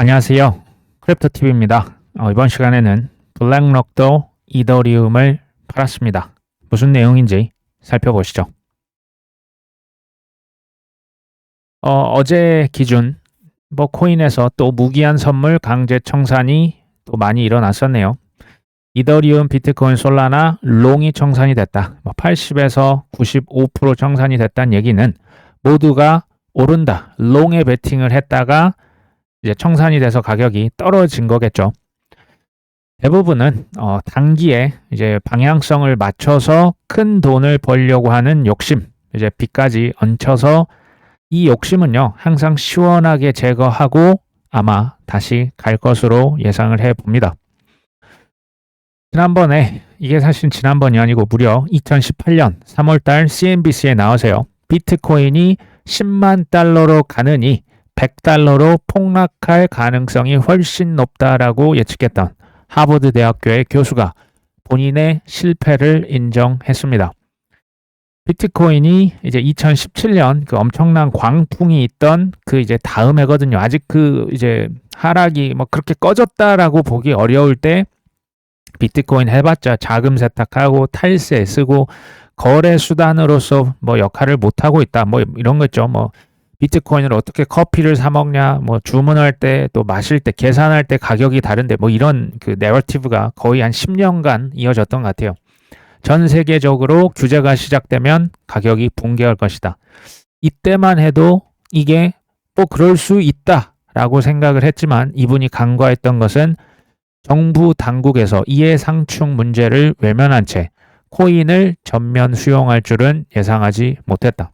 안녕하세요. 크립토TV입니다. 어, 이번 시간에는 블랙록도 이더리움을 팔았습니다. 무슨 내용인지 살펴보시죠. 어, 제 기준 뭐 코인에서 또 무기한 선물 강제 청산이 또 많이 일어났었네요. 이더리움, 비트코인, 솔라나, 롱이 청산이 됐다. 뭐 80에서 95% 청산이 됐다는 얘기는 모두가 오른다. 롱에 베팅을 했다가 이제 청산이 돼서 가격이 떨어진 거겠죠. 대부분은 어, 단기에 이제 방향성을 맞춰서 큰 돈을 벌려고 하는 욕심, 이제 빚까지 얹혀서 이 욕심은요 항상 시원하게 제거하고 아마 다시 갈 것으로 예상을 해 봅니다. 지난번에 이게 사실 지난번이 아니고 무려 2018년 3월달 CNBC에 나오세요. 비트코인이 10만 달러로 가느니 100달러로 폭락할 가능성이 훨씬 높다라고 예측했던 하버드 대학교의 교수가 본인의 실패를 인정했습니다. 비트코인이 이제 2017년 그 엄청난 광풍이 있던 그 이제 다음 해거든요. 아직 그 이제 하락이 뭐 그렇게 꺼졌다라고 보기 어려울 때 비트코인 해봤자 자금 세탁하고 탈세 쓰고 거래 수단으로서 뭐 역할을 못 하고 있다. 뭐 이런 거죠. 뭐 비트코인을 어떻게 커피를 사 먹냐, 뭐 주문할 때 또 마실 때 계산할 때 가격이 다른데 뭐 이런 그 내러티브가 거의 한 10년간 이어졌던 것 같아요. 전 세계적으로 규제가 시작되면 가격이 붕괴할 것이다. 이때만 해도 이게 뭐 그럴 수 있다라고 생각을 했지만 이분이 간과했던 것은 정부 당국에서 이해상충 문제를 외면한 채 코인을 전면 수용할 줄은 예상하지 못했다.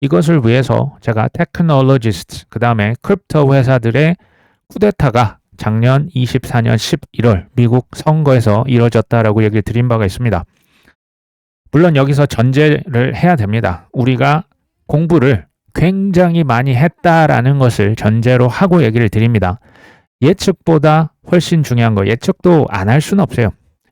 이것을 위해서 제가 테크놀로지스트 그 다음에 크립토 회사들의 쿠데타가 작년 24년 11월 미국 선거에서 이뤄졌다라고 얘기를 드린 바가 있습니다. 물론 여기서 전제를 해야 됩니다. 우리가 공부를 굉장히 많이 했다라는 것을 전제로 하고 얘기를 드립니다. 예측보다 훨씬 중요한 거 예측도 안 할 수는 없어요.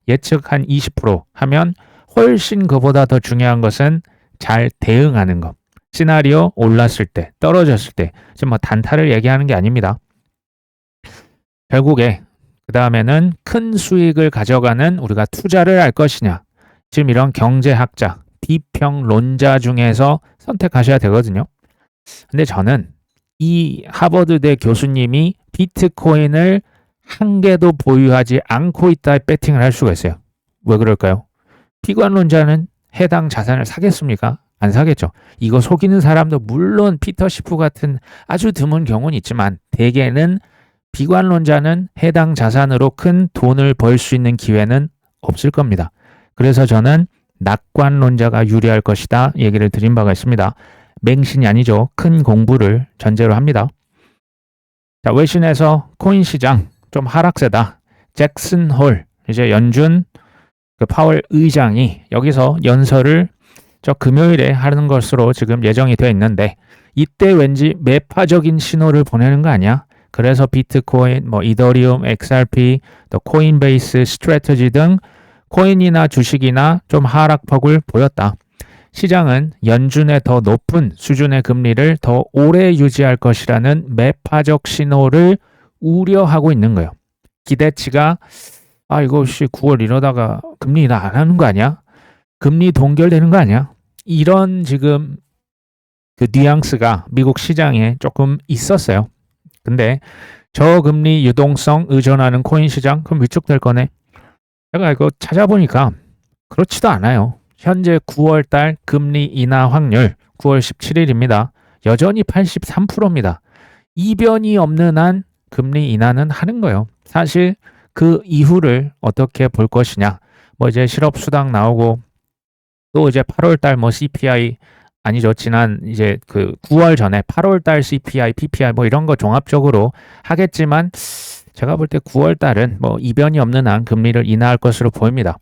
예측 한 20% 하면 훨씬 그보다 더 중요한 것은 잘 대응하는 것. 시나리오 올랐을 때, 떨어졌을 때, 지금 뭐 단타를 얘기하는 게 아닙니다. 결국에 그 다음에는 큰 수익을 가져가는 우리가 투자를 할 것이냐. 지금 이런 경제학자, 비평론자 중에서 선택하셔야 되거든요. 근데 저는 이 하버드대 교수님이 비트코인을 한 개도 보유하지 않고 있다 배팅을 할 수가 있어요. 왜 그럴까요? 비관론자는 해당 자산을 사겠습니까? 안 사겠죠. 이거 속이는 사람도 물론 피터 시프 같은 아주 드문 경우는 있지만 대개는 비관론자는 해당 자산으로 큰 돈을 벌 수 있는 기회는 없을 겁니다. 그래서 저는 낙관론자가 유리할 것이다 얘기를 드린 바가 있습니다. 맹신이 아니죠. 큰 공부를 전제로 합니다. 자, 외신에서 코인 시장 좀 하락세다. 잭슨 홀 이제 연준 그 파월 의장이 여기서 연설을 저 금요일에 하는 것으로 지금 예정이 되어 있는데 이때 왠지 매파적인 신호를 보내는 거 아니야? 그래서 비트코인, 뭐 이더리움, XRP, 또 코인베이스, 스트래터지 등 코인이나 주식이나 좀 하락폭을 보였다. 시장은 연준의 더 높은 수준의 금리를 더 오래 유지할 것이라는 매파적 신호를 우려하고 있는 거예요. 기대치가 아 이거 씨 9월 이러다가 금리 안 하는 거 아니야? 금리 동결되는 거 아니야? 이런 지금 그 뉘앙스가 미국 시장에 조금 있었어요. 근데 저금리 유동성 의존하는 코인 시장 그럼 위축될 거네. 제가 이거 찾아보니까 그렇지도 않아요. 현재 9월 달 금리 인하 확률 9월 17일입니다. 여전히 83%입니다. 이변이 없는 한 금리 인하는 하는 거예요. 사실 그 이후를 어떻게 볼 것이냐. 뭐 이제 실업 수당 나오고 또 이제 8월 달 뭐 CPI 아니죠. 지난 이제 그 9월 전에 8월 달 CPI, PPI 뭐 이런 거 종합적으로 하겠지만 제가 볼 때 9월 달은 뭐 이변이 없는 한 금리를 인하할 것으로 보입니다.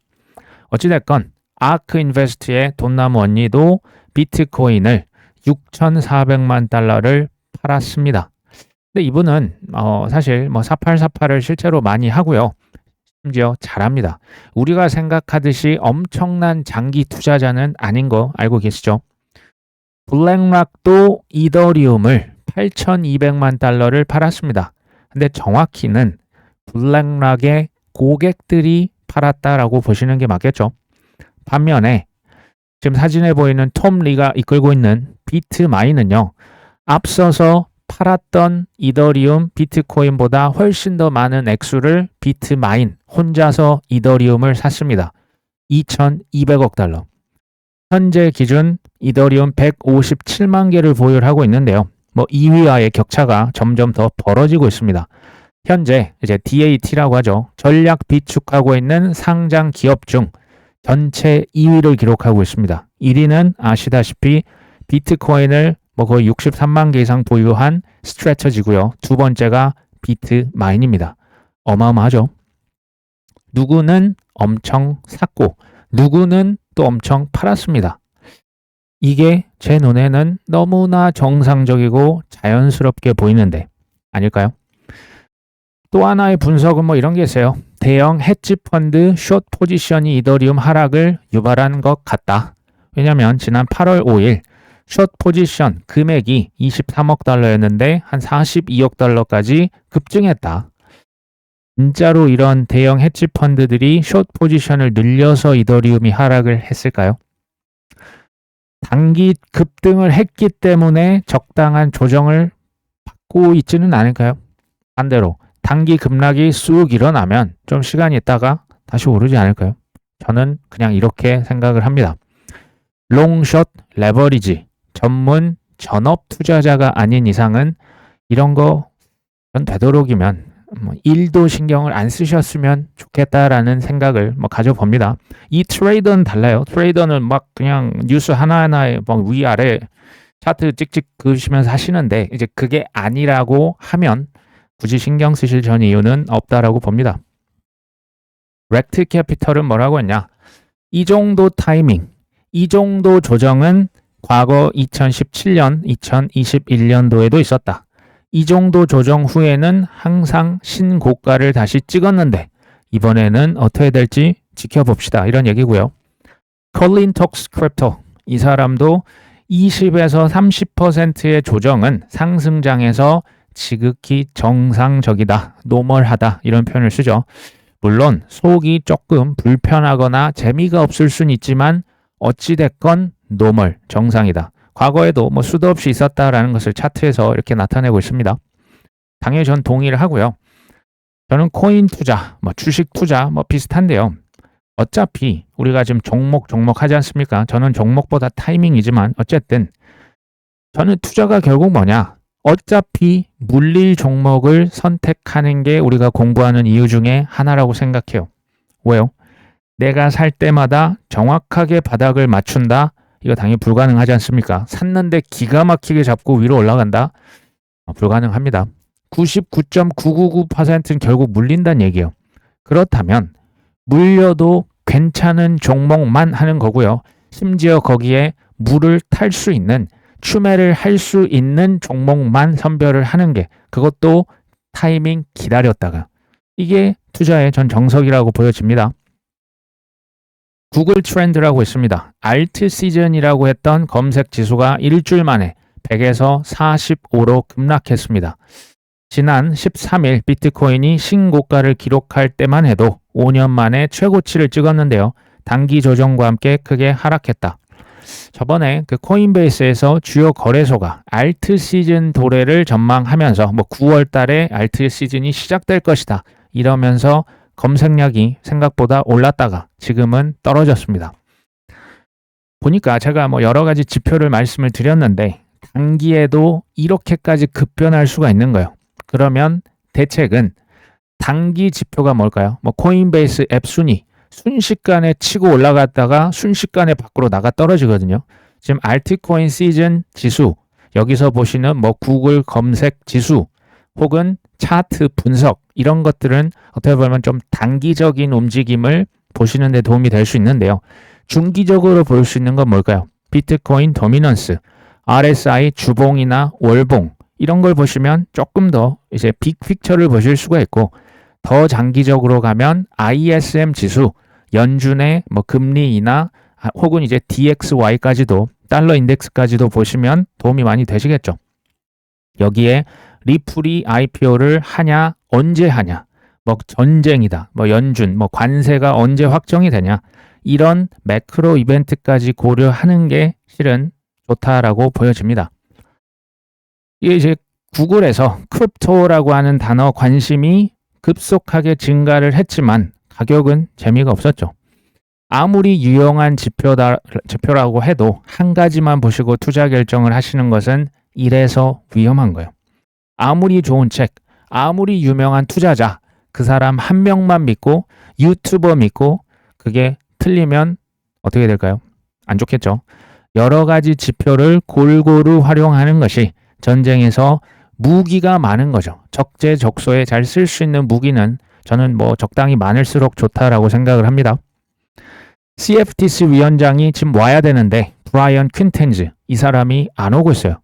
어찌됐건 아크 인베스트의 돈나무 언니도 비트코인을 6,400만 달러를 팔았습니다. 근데 이분은 어 사실 뭐 4848을 실제로 많이 하고요. 심지어 잘합니다. 우리가 생각하듯이 엄청난 장기 투자자는 아닌 거 알고 계시죠? 블랙락도 이더리움을 8,200만 달러를 팔았습니다. 근데 정확히는 블랙락의 고객들이 팔았다라고 보시는 게 맞겠죠. 반면에 지금 사진에 보이는 톰 리가 이끌고 있는 비트마인은요. 앞서서 팔았던 이더리움 비트코인보다 훨씬 더 많은 액수를 비트마인 혼자서 이더리움을 샀습니다. 2,200억 달러. 현재 기준 이더리움 157만 개를 보유하고 있는데요. 뭐 2위와의 격차가 점점 더 벌어지고 있습니다. 현재 이제 DAT라고 하죠. 전략 비축하고 있는 상장 기업 중 전체 2위를 기록하고 있습니다. 1위는 아시다시피 비트코인을 뭐 거의 63만 개 이상 보유한 스트레처지고요. 두 번째가 비트 마인입니다. 어마어마하죠. 누구는 엄청 샀고 누구는 또 엄청 팔았습니다. 이게 제 눈에는 너무나 정상적이고 자연스럽게 보이는데 아닐까요? 또 하나의 분석은 뭐 이런 게 있어요. 대형 헤지 펀드 숏 포지션이 이더리움 하락을 유발한 것 같다. 왜냐면 지난 8월 5일 숏 포지션 금액이 23억 달러였는데 한 42억 달러까지 급증했다. 진짜로 이런 대형 헤지 펀드들이 숏 포지션을 늘려서 이더리움이 하락을 했을까요? 단기 급등을 했기 때문에 적당한 조정을 받고 있지는 않을까요? 반대로 단기 급락이 쑥 일어나면 좀 시간이 있다가 다시 오르지 않을까요? 저는 그냥 이렇게 생각을 합니다. 롱 숏 레버리지 전문 전업 투자자가 아닌 이상은 이런 거 되도록이면 뭐 일도 신경을 안 쓰셨으면 좋겠다라는 생각을 뭐 가져봅니다. 이 트레이더는 달라요. 트레이더는 막 그냥 뉴스 하나하나에 막 위아래 차트 찍찍 그시면서 하시는데 이제 그게 아니라고 하면 굳이 신경 쓰실 전 이유는 없다라고 봅니다. 렉트 캐피털은 뭐라고 했냐? 이 정도 타이밍, 이 정도 조정은 과거 2017년, 2021년도에도 있었다. 이 정도 조정 후에는 항상 신고가를 다시 찍었는데 이번에는 어떻게 될지 지켜봅시다. 이런 얘기고요. 컬린 톡스 크립토 이 사람도 20에서 30%의 조정은 상승장에서 지극히 정상적이다, 노멀하다 이런 표현을 쓰죠. 물론 속이 조금 불편하거나 재미가 없을 순 있지만 어찌됐건 노멀, 정상이다. 과거에도 뭐 수도 없이 있었다라는 것을 차트에서 이렇게 나타내고 있습니다. 당연히 전 동의를 하고요. 저는 코인 투자, 뭐 주식 투자 뭐 비슷한데요. 어차피 우리가 지금 종목 종목 하지 않습니까? 저는 종목보다 타이밍이지만 어쨌든 저는 투자가 결국 뭐냐? 어차피 물릴 종목을 선택하는 게 우리가 공부하는 이유 중에 하나라고 생각해요. 왜요? 내가 살 때마다 정확하게 바닥을 맞춘다. 이거 당연히 불가능하지 않습니까? 샀는데 기가 막히게 잡고 위로 올라간다? 어, 불가능합니다. 99.999%는 결국 물린다는 얘기예요. 그렇다면 물려도 괜찮은 종목만 하는 거고요. 심지어 거기에 물을 탈 수 있는 추매를 할 수 있는 종목만 선별을 하는 게 그것도 타이밍 기다렸다가 이게 투자의 전 정석이라고 보여집니다. 구글 트렌드라고 있습니다. 알트 시즌이라고 했던 검색 지수가 일주일 만에 100에서 45로 급락했습니다. 지난 13일 비트코인이 신고가를 기록할 때만 해도 5년 만에 최고치를 찍었는데요. 단기 조정과 함께 크게 하락했다. 저번에 그 코인베이스에서 주요 거래소가 알트 시즌 도래를 전망하면서 뭐 9월 달에 알트 시즌이 시작될 것이다. 이러면서 검색량이 생각보다 올랐다가 지금은 떨어졌습니다. 보니까 제가 뭐 여러 가지 지표를 말씀을 드렸는데 단기에도 이렇게까지 급변할 수가 있는 거예요. 그러면 대책은 단기 지표가 뭘까요? 뭐 코인베이스 앱 순위 순식간에 치고 올라갔다가 순식간에 밖으로 나가 떨어지거든요. 지금 알트코인 시즌 지수 여기서 보시는 뭐 구글 검색 지수 혹은 차트 분석 이런 것들은 어떻게 보면 좀 단기적인 움직임을 보시는 데 도움이 될 수 있는데요. 중기적으로 볼 수 있는 건 뭘까요? 비트코인 도미넌스, RSI 주봉이나 월봉 이런 걸 보시면 조금 더 이제 빅픽처를 보실 수가 있고 더 장기적으로 가면 ISM 지수, 연준의 뭐 금리 인하 혹은 이제 DXY까지도 달러 인덱스까지도 보시면 도움이 많이 되시겠죠. 여기에 리플이 IPO를 하냐, 언제 하냐, 뭐 전쟁이다, 뭐 연준, 뭐 관세가 언제 확정이 되냐, 이런 매크로 이벤트까지 고려하는 게 실은 좋다라고 보여집니다. 이게 이제 구글에서 크립토라고 하는 단어 관심이 급속하게 증가를 했지만 가격은 재미가 없었죠. 아무리 유용한 지표다, 지표라고 해도 한 가지만 보시고 투자 결정을 하시는 것은 이래서 위험한 거예요. 아무리 좋은 책, 아무리 유명한 투자자, 그 사람 한 명만 믿고 유튜버 믿고 그게 틀리면 어떻게 될까요? 안 좋겠죠. 여러 가지 지표를 골고루 활용하는 것이 전쟁에서 무기가 많은 거죠. 적재적소에 잘 쓸 수 있는 무기는 저는 뭐 적당히 많을수록 좋다라고 생각을 합니다. CFTC 위원장이 지금 와야 되는데 브라이언 퀸텐즈 이 사람이 안 오고 있어요.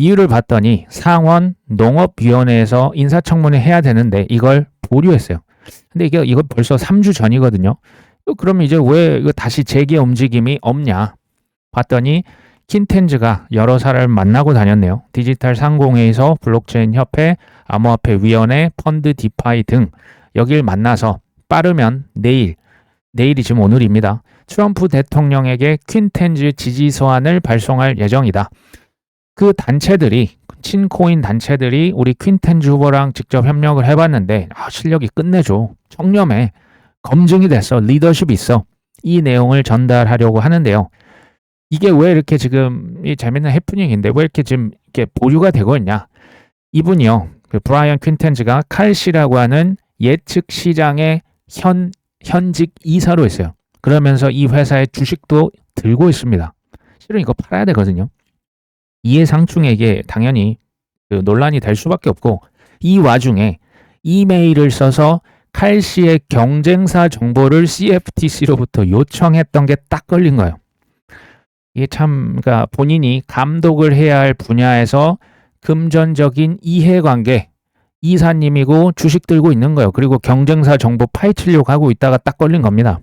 이유를 봤더니 상원 농업위원회에서 인사청문회 해야 되는데 이걸 보류했어요. 근데 이게 이거 벌써 3주 전이거든요. 그럼 이제 왜 이거 다시 재개 움직임이 없냐? 봤더니 킨텐즈가 여러 사람을 만나고 다녔네요. 디지털 상공회에서 블록체인 협회, 암호화폐 위원회, 펀드 디파이 등 여길 만나서 빠르면 내일, 내일이 지금 오늘입니다. 트럼프 대통령에게 퀸텐즈 지지 서한을 발송할 예정이다. 그 단체들이 친코인 단체들이 우리 퀸텐즈 후보랑 직접 협력을 해봤는데 아, 실력이 끝내줘. 청렴해. 검증이 됐어. 리더십이 있어. 이 내용을 전달하려고 하는데요. 이게 왜 이렇게 지금 이 재밌는 해프닝인데 왜 이렇게 지금 이렇게 보류가 되고 있냐? 이분이요. 그 브라이언 퀸텐즈가 칼시라고 하는 예측 시장의 현 현직 이사로 있어요. 그러면서 이 회사의 주식도 들고 있습니다. 실은 이거 팔아야 되거든요. 이해상충에게 당연히 그 논란이 될 수밖에 없고 이 와중에 이메일을 써서 칼시의 경쟁사 정보를 CFTC로부터 요청했던 게 딱 걸린 거예요. 이게 참, 그러니까 본인이 감독을 해야 할 분야에서 금전적인 이해관계, 이사님이고 주식 들고 있는 거예요. 그리고 경쟁사 정보 파헤치려고 하고 있다가 딱 걸린 겁니다.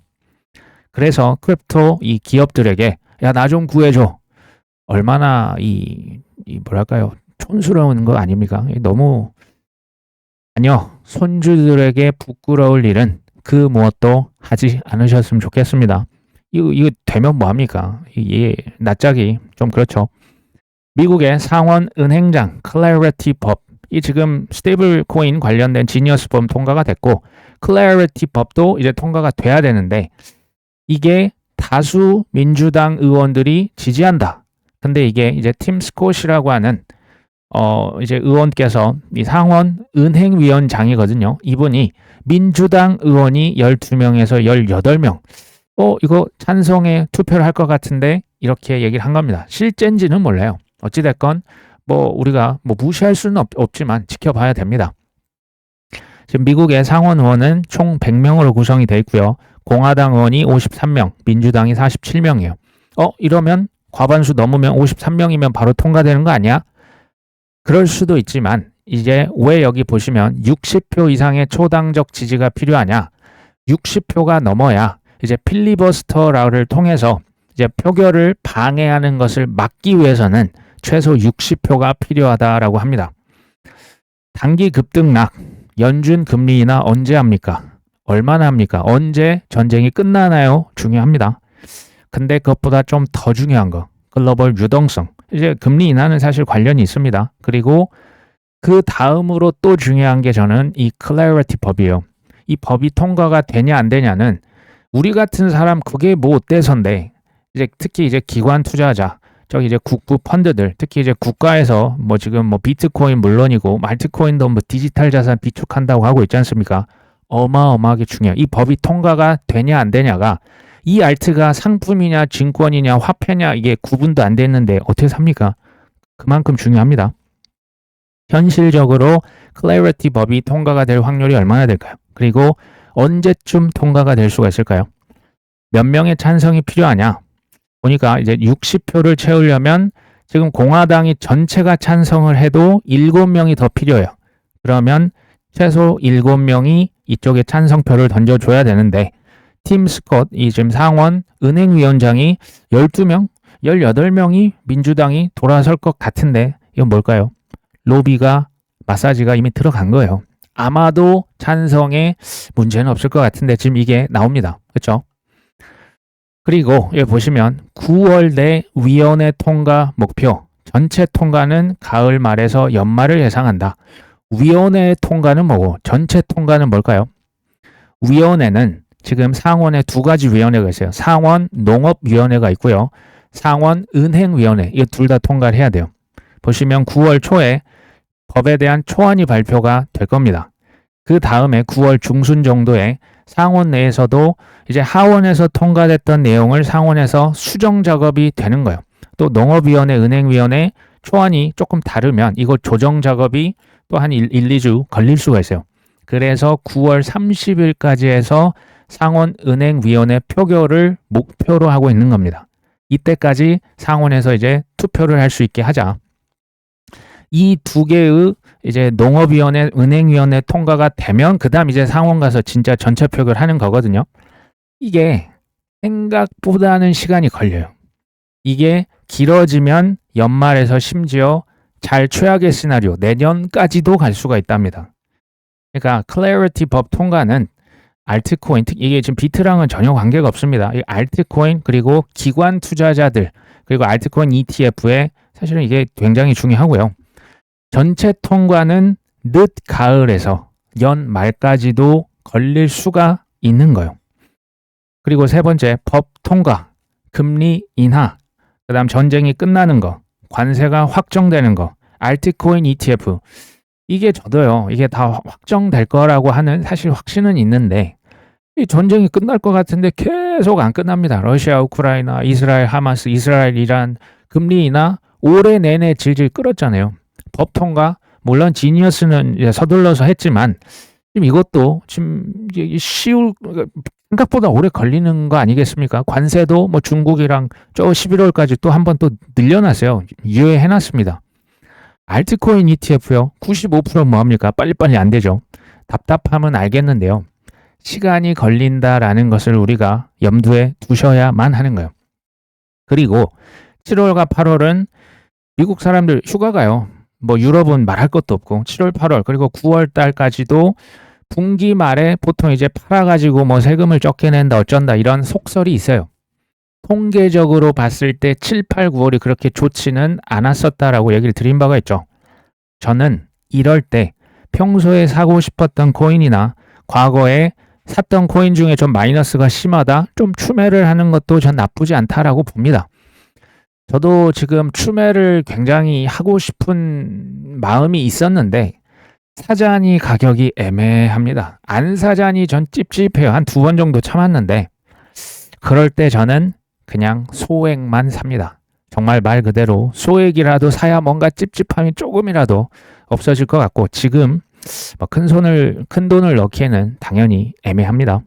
그래서 크립토 이 기업들에게 야, 나 좀 구해줘. 얼마나 이, 이 뭐랄까요. 촌스러운 거 아닙니까? 너무, 아니요. 손주들에게 부끄러울 일은 그 무엇도 하지 않으셨으면 좋겠습니다. 이거, 이거 되면 뭐합니까? 이게 낯짝이 좀 그렇죠. 미국의 상원 은행장 클래리티 법, 이 지금 스테이블 코인 관련된 지니어스 법 통과가 됐고, 클래리티 법도 이제 통과가 돼야 되는데, 이게 다수 민주당 의원들이 지지한다. 근데 이게 이제 팀 스콧이라고 하는 어 이제 의원께서 이 상원 은행위원장이거든요. 이분이 민주당 의원이 12명에서 18명 어, 이거 찬성에 투표를 할 것 같은데 이렇게 얘기를 한 겁니다. 실제인지는 몰라요. 어찌 됐건 뭐 우리가 뭐 무시할 수는 없, 없지만 지켜봐야 됩니다. 지금 미국의 상원 의원은 총 100명으로 구성이 되어 있고요. 공화당 의원이 53명, 민주당이 47명이에요. 어, 이러면 과반수 넘으면 53명이면 바로 통과되는 거 아니야? 그럴 수도 있지만 이제 왜 여기 보시면 60표 이상의 초당적 지지가 필요하냐? 60표가 넘어야 이제 필리버스터를 통해서 이제 표결을 방해하는 것을 막기 위해서는 최소 60표가 필요하다라고 합니다. 단기 급등락, 연준 금리 인하 언제 합니까? 얼마나 합니까? 언제 전쟁이 끝나나요? 중요합니다. 근데 그것보다 좀 더 중요한 거, 글로벌 유동성. 이제 금리 인하는 사실 관련이 있습니다. 그리고 그 다음으로 또 중요한 게 저는 이 클래리티 법이에요. 이 법이 통과가 되냐 안 되냐는 우리 같은 사람 그게 뭐 어때서인데 이제 특히 이제 기관 투자자 저기 이제 국부 펀드들 특히 이제 국가에서 뭐 지금 뭐 비트코인 물론이고 말트코인도 뭐 디지털 자산 비축한다고 하고 있지 않습니까? 어마어마하게 중요해요. 이 법이 통과가 되냐 안 되냐가 이 알트가 상품이냐 증권이냐 화폐냐 이게 구분도 안 됐는데 어떻게 삽니까? 그만큼 중요합니다. 현실적으로 클래리티 법이 통과가 될 확률이 얼마나 될까요? 그리고 언제쯤 통과가 될 수가 있을까요? 몇 명의 찬성이 필요하냐? 보니까 이제 60표를 채우려면 지금 공화당이 전체가 찬성을 해도 7명이 더 필요해요. 그러면 최소 7명이 이쪽에 찬성표를 던져줘야 되는데 팀 스콧, 이 지금 상원 은행위원장이 12명, 18명이 민주당이 돌아설 것 같은데 이건 뭘까요? 로비가 마사지가 이미 들어간 거예요. 아마도 찬성에 문제는 없을 것 같은데 지금 이게 나옵니다. 그렇죠? 그리고 여기 보시면 9월 내 위원회 통과 목표 전체 통과는 가을 말에서 연말을 예상한다. 위원회 통과는 뭐고 전체 통과는 뭘까요? 위원회는 지금 상원에 두 가지 위원회가 있어요. 상원 농업위원회가 있고요. 상원 은행위원회 이 둘 다 통과를 해야 돼요. 보시면 9월 초에 법에 대한 초안이 발표가 될 겁니다. 그 다음에 9월 중순 정도에 상원 내에서도 이제 하원에서 통과됐던 내용을 상원에서 수정 작업이 되는 거예요. 또 농업위원회, 은행위원회 초안이 조금 다르면 이거 조정 작업이 또 한 1, 1, 2주 걸릴 수가 있어요. 그래서 9월 30일까지 해서 상원 은행위원회 표결을 목표로 하고 있는 겁니다. 이때까지 상원에서 이제 투표를 할 수 있게 하자. 이 두 개의 이제 농업위원회, 은행위원회 통과가 되면 그다음 이제 상원 가서 진짜 전체 표결하는 거거든요. 이게 생각보다는 시간이 걸려요. 이게 길어지면 연말에서 심지어 잘 최악의 시나리오 내년까지도 갈 수가 있답니다. 그러니까 클래리티 법 통과는 알트코인 이게 지금 비트랑은 전혀 관계가 없습니다. 이 알트코인 그리고 기관 투자자들 그리고 알트코인 ETF에 사실은 이게 굉장히 중요하고요. 전체 통과는 늦 가을에서 연 말까지도 걸릴 수가 있는 거예요. 그리고 세 번째 법 통과, 금리 인하, 그다음 전쟁이 끝나는 거, 관세가 확정되는 거, 알트코인 ETF 이게 저도요. 이게 다 확정될 거라고 하는 사실 확신은 있는데 이 전쟁이 끝날 것 같은데 계속 안 끝납니다. 러시아, 우크라이나, 이스라엘, 하마스, 이스라엘, 이란 금리 인하 올해 내내 질질 끌었잖아요. 법 통과 물론 지니어스는 서둘러서 했지만 지금 이것도 지금 쉬울 생각보다 오래 걸리는 거 아니겠습니까? 관세도 뭐 중국이랑 저 11월까지 또 한 번 또 늘려놨어요. 유예해놨습니다. 알트코인 ETF요. 95% 뭐합니까? 빨리빨리 안 되죠. 답답함은 알겠는데요. 시간이 걸린다라는 것을 우리가 염두에 두셔야만 하는 거예요. 그리고 7월과 8월은 미국 사람들 휴가 가요. 뭐 유럽은 말할 것도 없고 7월, 8월 그리고 9월 달까지도 분기 말에 보통 이제 팔아가지고 뭐 세금을 적게 낸다 어쩐다 이런 속설이 있어요. 통계적으로 봤을 때 7, 8, 9월이 그렇게 좋지는 않았었다라고 얘기를 드린 바가 있죠. 저는 이럴 때 평소에 사고 싶었던 코인이나 과거에 샀던 코인 중에 좀 마이너스가 심하다, 좀 추매를 하는 것도 전 나쁘지 않다라고 봅니다. 저도 지금 추매를 굉장히 하고 싶은 마음이 있었는데 사자니 가격이 애매합니다. 안 사자니 전 찝찝해요. 한 두 번 정도 참았는데 그럴 때 저는 그냥 소액만 삽니다. 정말 말 그대로 소액이라도 사야 뭔가 찝찝함이 조금이라도 없어질 것 같고 지금 뭐큰 손을 큰 돈을 넣기에는 당연히 애매합니다.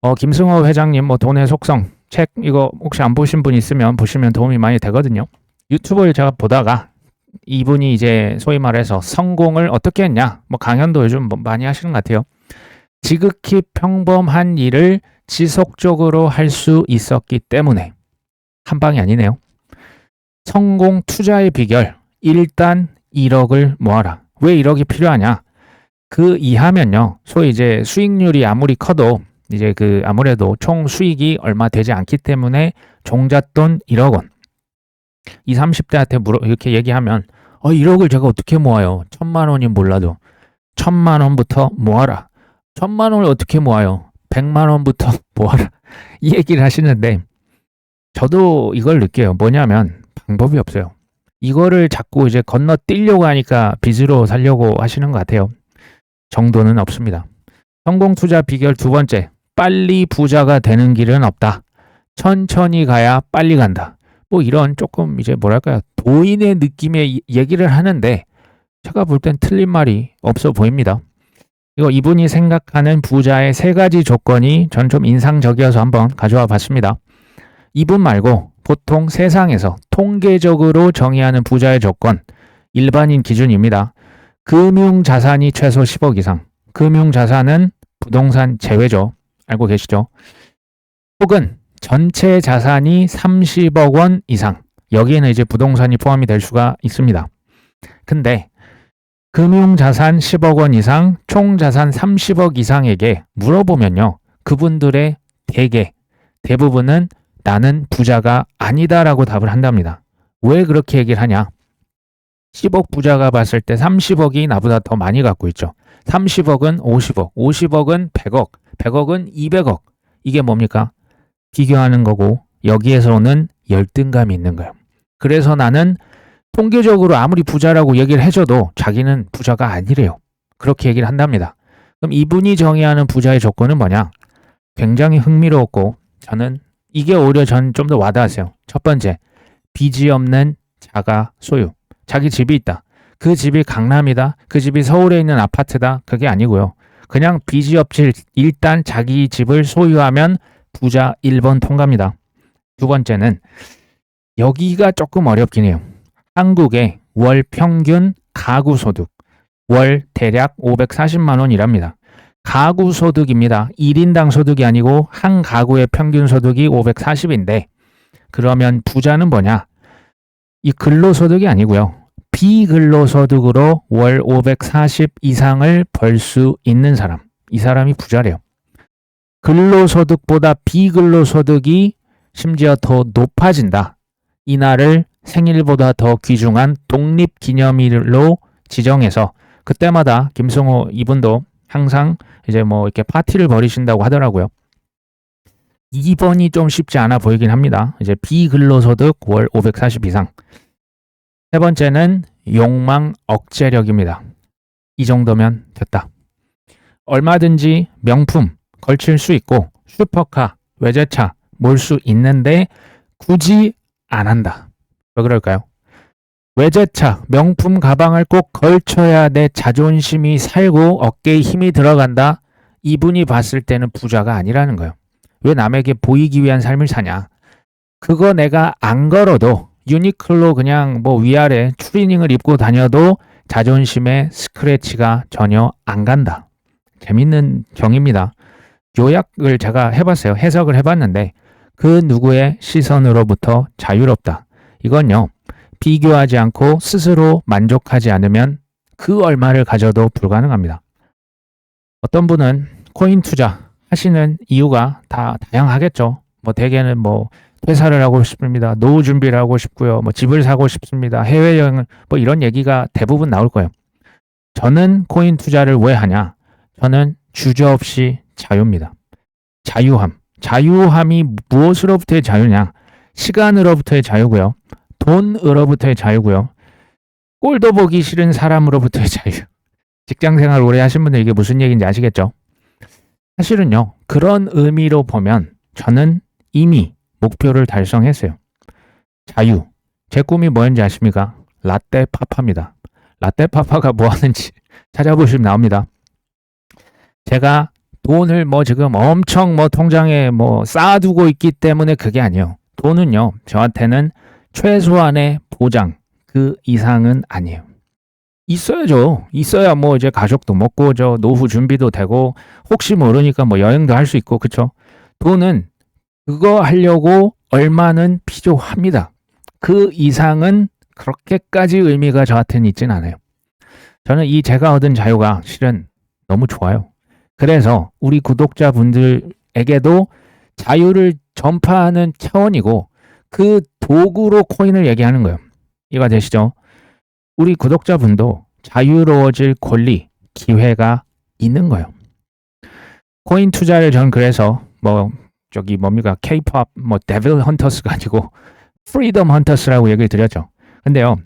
어, 김승호 회장님 뭐 돈의 속성 책 이거 혹시 안 보신 분 있으면 보시면 도움이 많이 되거든요. 유튜브를 제가 보다가 이분이 이제 소위 말해서 성공을 어떻게 했냐 뭐 강연도 요즘 뭐 많이 하시는 것 같아요. 지극히 평범한 일을 지속적으로 할 수 있었기 때문에 한 방이 아니네요. 성공 투자의 비결 일단 1억을 모아라. 왜 1억이 필요하냐? 그 이하면요. 소위 이제 수익률이 아무리 커도 이제 그 아무래도 총 수익이 얼마 되지 않기 때문에 종잣돈 1억 원. 20, 30대한테 물어 이렇게 얘기하면 어 1억을 제가 어떻게 모아요? 천만 원이 몰라도 천만 원부터 모아라. 천만 원을 어떻게 모아요? 백만 원부터 모아라. 이 얘기를 하시는데 저도 이걸 느껴요. 뭐냐면 방법이 없어요. 이거를 자꾸 이제 건너뛰려고 하니까 빚으로 살려고 하시는 것 같아요. 정도는 없습니다. 성공 투자 비결 두 번째, 빨리 부자가 되는 길은 없다. 천천히 가야 빨리 간다. 뭐 이런 조금 이제 뭐랄까요 도인의 느낌의 얘기를 하는데 제가 볼 땐 틀린 말이 없어 보입니다. 이거 이분이 생각하는 부자의 세 가지 조건이 전 좀 인상적이어서 한번 가져와 봤습니다. 이분 말고 보통 세상에서 통계적으로 정의하는 부자의 조건, 일반인 기준입니다. 금융 자산이 최소 10억 이상. 금융 자산은 부동산 제외죠. 알고 계시죠? 혹은 전체 자산이 30억 원 이상. 여기에는 이제 부동산이 포함이 될 수가 있습니다. 근데 금융자산 10억 원 이상, 총자산 30억 이상에게 물어보면요. 그분들의 대개, 대부분은 나는 부자가 아니다라고 답을 한답니다. 왜 그렇게 얘기를 하냐? 10억 부자가 봤을 때 30억이 나보다 더 많이 갖고 있죠. 30억은 50억, 50억은 100억, 100억은 200억. 이게 뭡니까? 비교하는 거고 여기에서는 열등감이 있는 거예요. 그래서 나는 통계적으로 아무리 부자라고 얘기를 해줘도 자기는 부자가 아니래요. 그렇게 얘기를 한답니다. 그럼 이분이 정의하는 부자의 조건은 뭐냐? 굉장히 흥미로웠고 저는 이게 오히려 전 좀 더 와닿았어요. 첫 번째, 빚이 없는 자가 소유. 자기 집이 있다. 그 집이 강남이다. 그 집이 서울에 있는 아파트다. 그게 아니고요. 그냥 빚이 없이 일단 자기 집을 소유하면 부자 1번 통과입니다. 두 번째는 여기가 조금 어렵긴 해요. 한국의 월 평균 가구 소득 월 대략 540만 원이랍니다. 가구 소득입니다. 1인당 소득이 아니고 한 가구의 평균 소득이 540인데 그러면 부자는 뭐냐? 이 근로소득이 아니고요. 비근로소득으로 월 540 이상을 벌 수 있는 사람. 이 사람이 부자래요. 근로소득보다 비근로소득이 심지어 더 높아진다. 이날을 생일보다 더 귀중한 독립기념일로 지정해서 그때마다 김성호 이분도 항상 이제 뭐 이렇게 파티를 벌이신다고 하더라고요. 2번이 좀 쉽지 않아 보이긴 합니다. 이제 비근로소득 월 540 이상. 세 번째는 욕망 억제력입니다. 이 정도면 됐다. 얼마든지 명품 걸칠 수 있고 슈퍼카, 외제차 몰 수 있는데 굳이 안 한다. 왜 그럴까요? 외제차, 명품 가방을 꼭 걸쳐야 내 자존심이 살고 어깨에 힘이 들어간다. 이분이 봤을 때는 부자가 아니라는 거예요. 왜 남에게 보이기 위한 삶을 사냐? 그거 내가 안 걸어도 유니클로 그냥 뭐 위아래 추리닝을 입고 다녀도 자존심에 스크래치가 전혀 안 간다. 재밌는 정의입니다. 요약을 제가 해봤어요. 해석을 해봤는데 그 누구의 시선으로부터 자유롭다. 이건요. 비교하지 않고 스스로 만족하지 않으면 그 얼마를 가져도 불가능합니다. 어떤 분은 코인 투자 하시는 이유가 다 다양하겠죠. 뭐 대개는 뭐 퇴사를 하고 싶습니다. 노후 준비를 하고 싶고요. 뭐 집을 사고 싶습니다. 해외여행을 뭐 이런 얘기가 대부분 나올 거예요. 저는 코인 투자를 왜 하냐? 저는 주저 없이 자유입니다. 자유함. 자유함이 무엇으로부터의 자유냐? 시간으로부터의 자유고요. 돈으로부터의 자유고요. 꼴도 보기 싫은 사람으로부터의 자유. 직장 생활 오래 하신 분들 이게 무슨 얘기인지 아시겠죠? 사실은요, 그런 의미로 보면 저는 이미 목표를 달성했어요. 자유. 제 꿈이 뭐였는지 아십니까? 라떼 파파입니다. 라떼 파파가 뭐 하는지 찾아보시면 나옵니다. 제가 돈을 뭐 지금 엄청 뭐 통장에 뭐 쌓아두고 있기 때문에 그게 아니에요. 돈은요, 저한테는 최소한의 보장, 그 이상은 아니에요. 있어야죠. 있어야 뭐 이제 가족도 먹고 저 노후 준비도 되고 혹시 모르니까 뭐 여행도 할 수 있고 그쵸? 돈은 그거 하려고 얼마는 필요합니다. 그 이상은 그렇게까지 의미가 저한테는 있진 않아요. 저는 이 제가 얻은 자유가 실은 너무 좋아요. 그래서 우리 구독자분들에게도 자유를 전파하는 차원이고 그 도구로 코인을 얘기하는 거예요. 이해가 되시죠? 우리 구독자분도 자유로워질 권리, 기회가 있는 거예요. 코인 투자를 전 그래서 뭐 저기 뭡니까 K-pop 뭐 데빌 헌터스가 아니고 프리덤 헌터스라고 얘기를 드렸죠. 근데요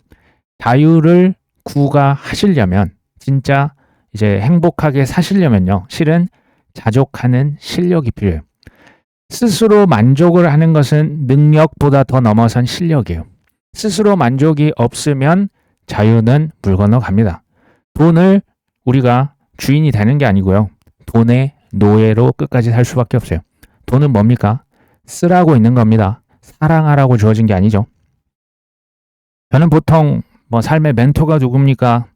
자유를 구가하시려면 진짜 이제 행복하게 사시려면요 실은 자족하는 실력이 필요해요. 스스로 만족을 하는 것은 능력보다 더 넘어선 실력이에요. 스스로 만족이 없으면 자유는 물 건너갑니다. 돈을 우리가 주인이 되는 게 아니고요. 돈의 노예로 끝까지 살 수밖에 없어요. 돈은 뭡니까? 쓰라고 있는 겁니다. 사랑하라고 주어진 게 아니죠. 저는 보통 뭐 삶의 멘토가 누굽니까?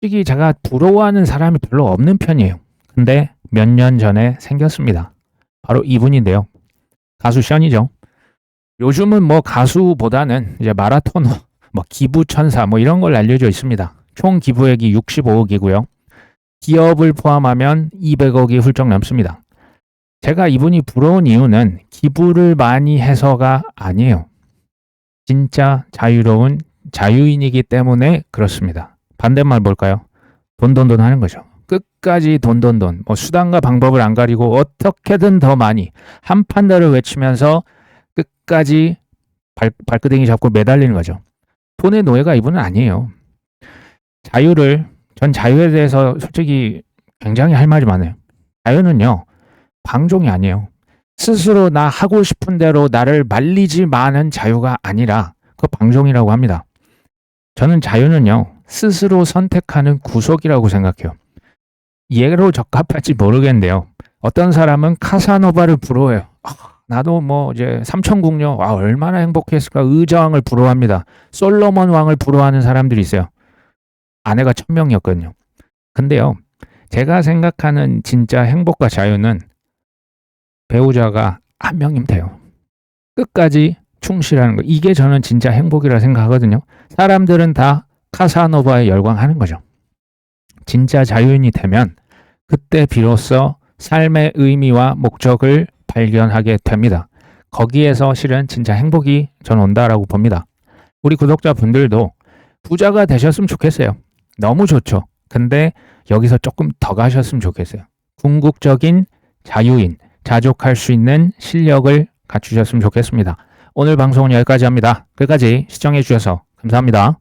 솔직히 제가 부러워하는 사람이 별로 없는 편이에요. 근데 몇 년 전에 생겼습니다. 바로 이분인데요. 가수 션이죠. 요즘은 뭐 가수보다는 이제 마라토너, 뭐 기부천사 뭐 이런 걸 알려져 있습니다. 총 기부액이 65억이고요. 기업을 포함하면 200억이 훌쩍 넘습니다. 제가 이분이 부러운 이유는 기부를 많이 해서가 아니에요. 진짜 자유로운 자유인이기 때문에 그렇습니다. 반대말 볼까요? 돈돈돈 하는 거죠. 끝까지 돈돈돈. 뭐 수단과 방법을 안 가리고 어떻게든 더 많이 한 판다를 외치면서 끝까지 발, 발끄댕이 잡고 매달리는 거죠. 돈의 노예가 이분은 아니에요. 자유를 전 자유에 대해서 솔직히 굉장히 할 말이 많아요. 자유는요. 방종이 아니에요. 스스로 나 하고 싶은 대로 나를 말리지 마는 자유가 아니라 그 방종이라고 합니다. 저는 자유는요. 스스로 선택하는 구속이라고 생각해요. 예로 적합할지 모르겠는데요. 어떤 사람은 카사노바를 부러워해요. 아, 나도 뭐 이제 삼천궁녀 와 얼마나 행복했을까 의자왕을 부러워합니다. 솔로몬 왕을 부러워하는 사람들이 있어요. 아내가 천 명이었거든요. 근데요. 제가 생각하는 진짜 행복과 자유는 배우자가 한 명이면 돼요. 끝까지 충실하는 거. 이게 저는 진짜 행복이라 생각하거든요. 사람들은 다 카사노바에 열광하는 거죠. 진짜 자유인이 되면 그때 비로소 삶의 의미와 목적을 발견하게 됩니다. 거기에서 실은 진짜 행복이 전 온다라고 봅니다. 우리 구독자분들도 부자가 되셨으면 좋겠어요. 너무 좋죠. 근데 여기서 조금 더 가셨으면 좋겠어요. 궁극적인 자유인, 자족할 수 있는 실력을 갖추셨으면 좋겠습니다. 오늘 방송은 여기까지 합니다. 끝까지 시청해 주셔서 감사합니다.